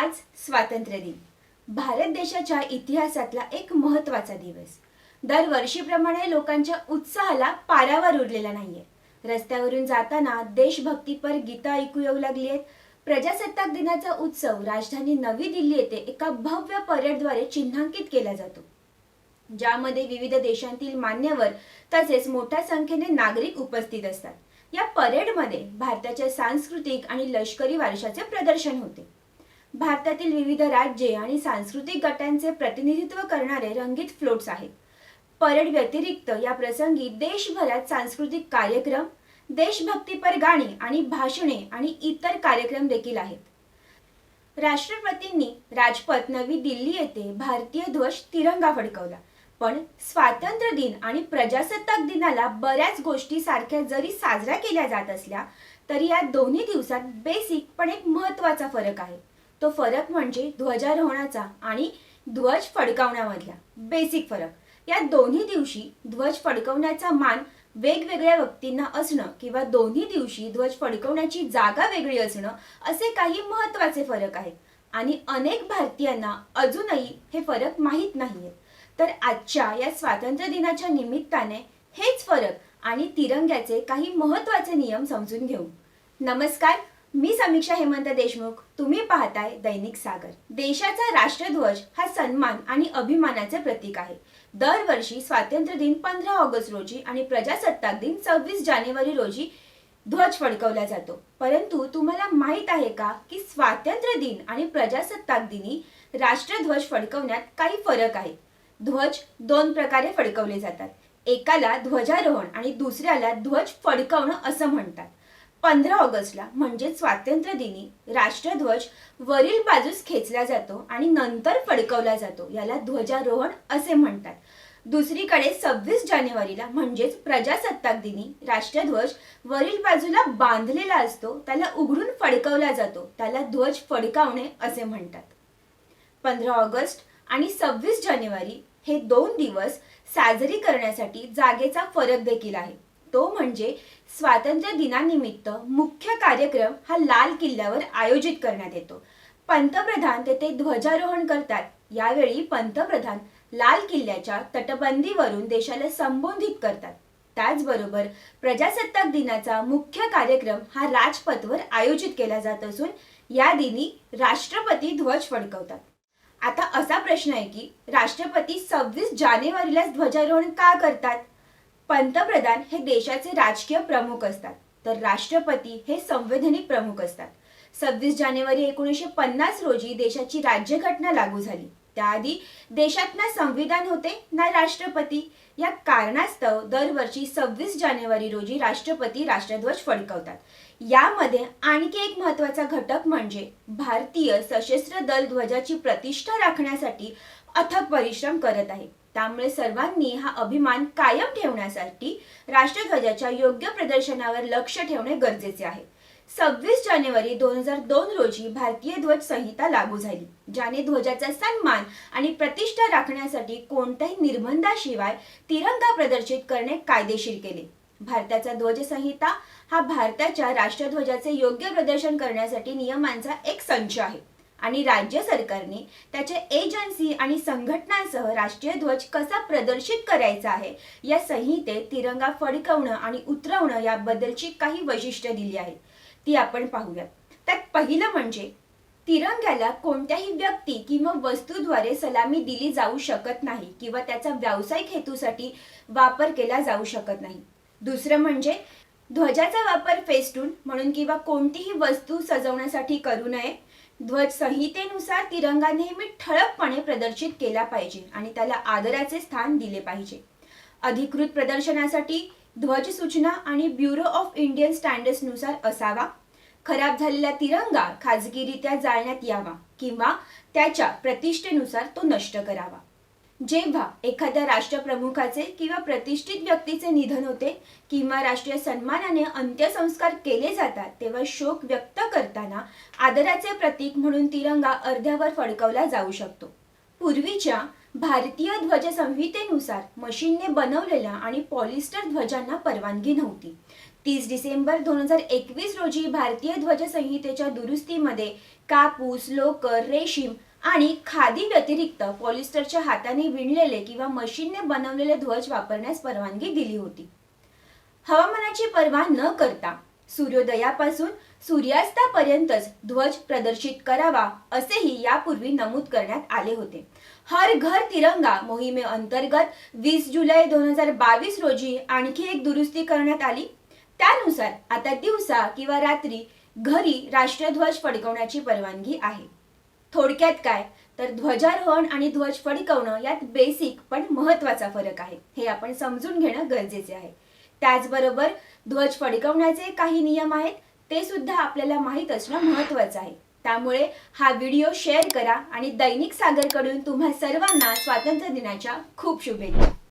आज स्वातंत्र्य दिन भारत देशाच्या इतिहासातला एक महत्त्वाचा दिवस. दरवर्षीप्रमाणे लोकांच्या उत्साहाला पारावर उरलेला नाहीये. रस्त्यावरून जाताना देशभक्तीपर गीता ऐकू येऊ लागली आहेत. प्रजासत्ताक दिनाचा उत्सव राजधानी नवी दिल्ली येथे एका भव्य परेडद्वारे चिन्हांकित केला जातो. ज्यामध्ये विविध देशांतील मान्यवर तसेच मोठ्या संख्येने नागरिक उपस्थित असतात. या परेडमध्ये भारताच्या सांस्कृतिक आणि लष्करी वारशाचे प्रदर्शन होते. भारतातील विविध राज्ये आणि सांस्कृतिक गटांचे प्रतिनिधित्व करणारे रंगीत फ्लोट्स आहेत. परेड व्यतिरिक्त या प्रसंगी देशभरात सांस्कृतिक कार्यक्रम देशभक्तीपर गाणी आणि भाषणे आणि इतर कार्यक्रम देखील आहेत. राष्ट्रपतींनी राजपथ नवी दिल्ली येथे भारतीय ध्वज तिरंगा फडकवला. पण स्वातंत्र्य दिन आणि प्रजासत्ताक दिनाला बऱ्याच गोष्टी सारख्या जरी साजऱ्या केल्या जात असल्या तरी या दोन्ही दिवसात बेसिक पण एक महत्त्वाचा फरक आहे. तो फरक म्हणजे ध्वजारोहणाचा आणि ध्वज फडकावण्यामधला. बेसिक फरक. या दोन्ही दिवशी ध्वज फडकवण्याचा मान वेगवेगळ्या व्यक्तींना असणं किंवा दोन्ही दिवशी ध्वज फडकवण्याची जागा वेगळी असणं असे काही महत्त्वाचे फरक आहेत. आणि अनेक भारतीयांना अजूनही हे फरक माहीत नाहीये. तर आजच्या या स्वातंत्र्य दिनाच्या निमित्ताने हेच फरक आणि तिरंग्याचे काही महत्त्वाचे नियम समजून घेऊ. नमस्कार. मी समीक्षा हेमंत देशमुख तुम्ही पाहताय दैनिक सागर. देशाचा राष्ट्रध्वज हा सन्मान आणि अभिमानाचे प्रतीक आहे. दरवर्षी स्वातंत्र्य दिन पंधरा ऑगस्ट रोजी आणि प्रजासत्ताक दिन सव्वीस जानेवारी रोजी ध्वज फडकवला जातो. परंतु तुम्हाला माहीत आहे का की स्वातंत्र्य दिन आणि प्रजासत्ताक दिनी राष्ट्रध्वज फडकवण्यात काही फरक आहे? ध्वज दोन प्रकारे फडकवले जातात. एकाला ध्वजारोहण आणि दुसऱ्याला ध्वज फडकवणं असं म्हणतात. पंधरा ऑगस्टला म्हणजे स्वातंत्र्य दिनी राष्ट्रध्वज वरील बाजूस खेचला जातो आणि नंतर फडकवला जातो याला ध्वजारोहण असे म्हणतात. दुसरीकडे सव्वीस जानेवारीला म्हणजेच प्रजासत्ताक दिनी राष्ट्रध्वज वरील बाजूला बांधलेला असतो त्याला उघडून फडकवला जातो त्याला ध्वज फडकावणे असे म्हणतात. पंधरा ऑगस्ट आणि सव्वीस जानेवारी हे दोन दिवस साजरी करण्यासाठी जागेचा फरक देखील आहे. तो म्हणजे स्वातंत्र्य दिनानिमित्त मुख्य कार्यक्रम हा लाल किल्ल्यावर आयोजित करण्यात येतो. पंतप्रधान तेथे ध्वजारोहण करतात. यावेळी पंतप्रधान लाल किल्ल्याच्या तटबंदीवरून देशाला संबोधित करतात. त्याचबरोबर प्रजासत्ताक दिनाचा मुख्य कार्यक्रम हा राजपथवर आयोजित केला जात असून या दिनी राष्ट्रपती ध्वज फडकवतात. आता असा प्रश्न आहे की राष्ट्रपती सव्वीस जानेवारीलाच ध्वजारोहण का करतात? पंतप्रधान हे देशाचे राजकीय प्रमुख असतात. तर राष्ट्रपती हे संवैधानिक प्रमुख असतात. सव्वीस जानेवारी एकोणीसशे पन्नास रोजी देशाची राज्यघटना लागू झाली. त्याआधी देशात ना संविधान होते ना राष्ट्रपती. या कारणास्तव दरवर्षी सव्वीस जानेवारी रोजी राष्ट्रपती राष्ट्रध्वज फडकवतात. यामध्ये आणखी एक महत्त्वाचा घटक म्हणजे भारतीय सशस्त्र दल ध्वजाची प्रतिष्ठा राखण्यासाठी अथक परिश्रम करत आहे. त्यामुळे सर्वांनी हा अभिमान कायम ठेवण्यासाठी राष्ट्रध्वजाच्या योग्य प्रदर्शनावर लक्ष ठेवणे गरजेचे आहे. सव्वीस जानेवारी दोन हजार दोन रोजी भारतीय ध्वज संहिता लागू झाली ज्याने ध्वजाचा सन्मान आणि प्रतिष्ठा राखण्यासाठी कोणत्याही निर्बंधाशिवाय तिरंगा प्रदर्शित करणे कायदेशीर केले. भारताचा ध्वज संहिता हा भारताच्या राष्ट्रध्वजाचे योग्य प्रदर्शन करण्यासाठी नियमांचा एक संच आहे. आणि राज्य सरकारने त्याच्या एजन्सी आणि संघटनांसह राष्ट्रीय ध्वज कसा प्रदर्शित करायचा आहे या संहितेत तिरंगा फडकवणं आणि उतरवणं याबद्दलची काही वैशिष्ट्य दिली आहेत. ती आपण पाहूयात. त्यात पहिलं म्हणजे तिरंग्याला कोणत्याही व्यक्ती किंवा वस्तूद्वारे सलामी दिली जाऊ शकत नाही किंवा त्याचा व्यावसायिक हेतूसाठी वापर केला जाऊ शकत नाही. दुसरं म्हणजे ध्वजाचा वापर फेस्टून म्हणून किंवा कोणतीही वस्तू सजवण्यासाठी करू नये ध्वज संहितेनुसार तिरंगा नेहमी ठळकपणे प्रदर्शित केला पाहिजे आणि त्याला आदराचे स्थान दिले पाहिजे. अधिकृत प्रदर्शनासाठी ध्वज सूचना आणि ब्युरो ऑफ इंडियन स्टँडर्ड्सनुसार असावा. खराब झालेला तिरंगा खाजगीरित्या जाळण्यात यावा किंवा त्याच्या प्रतिष्ठेनुसार तो नष्ट करावा. जेव्हा एखाद्या राष्ट्रप्रमुखाचे किंवा प्रतिष्ठित व्यक्तीचे निधन होते किंवा राष्ट्रीय सन्मानाने अंत्यसंस्कार केले जातात तेव्हा शोक व्यक्त करताना आदराचे प्रतीक म्हणून तिरंगा अर्ध्यावर फडकवला जाऊ शकतो. पूर्वीच्या भारतीय ध्वज संहितेनुसार मशीनने बनवलेल्या आणि पॉलिस्टर ध्वजांना परवानगी नव्हती. तीस डिसेंबर दोन हजार एकवीस रोजी भारतीय ध्वज संहितेच्या दुरुस्तीमध्ये कापूस लोकर रेशीम आणि खादी व्यतिरिक्त पॉलिस्टरच्या हाताने विणलेले किंवा मशीनने बनवलेले ध्वज वापरण्यास परवानगी दिली होती. हवामानाची पर्वा न करता सूर्योदयापासून सूर्यास्तापर्यंतच ध्वज प्रदर्शित करावा असेही यापूर्वी नमूद करण्यात आले होते. हर घर तिरंगा मोहिमे अंतर्गत वीस जुलै दोन हजार बावीस रोजी आणखी एक दुरुस्ती करण्यात आली. त्यानुसार आता दिवसा किंवा रात्री घरी राष्ट्रध्वज फडकवण्याची परवानगी आहे. थोडक्यात काय? तर ध्वजारोहण आणि ध्वज फडकवणं यात बेसिक पण महत्त्वाचा फरक आहे. हे आपण समजून घेणं गरजेचे आहे. त्याचबरोबर ध्वज फडकवण्याचे काही नियम आहेत ते सुद्धा आपल्याला माहीत असणं महत्वाचं आहे. त्यामुळे हा व्हिडिओ शेअर करा आणि दैनिक सागरकडून तुम्हा सर्वांना स्वातंत्र्य दिनाच्या खूप शुभेच्छा.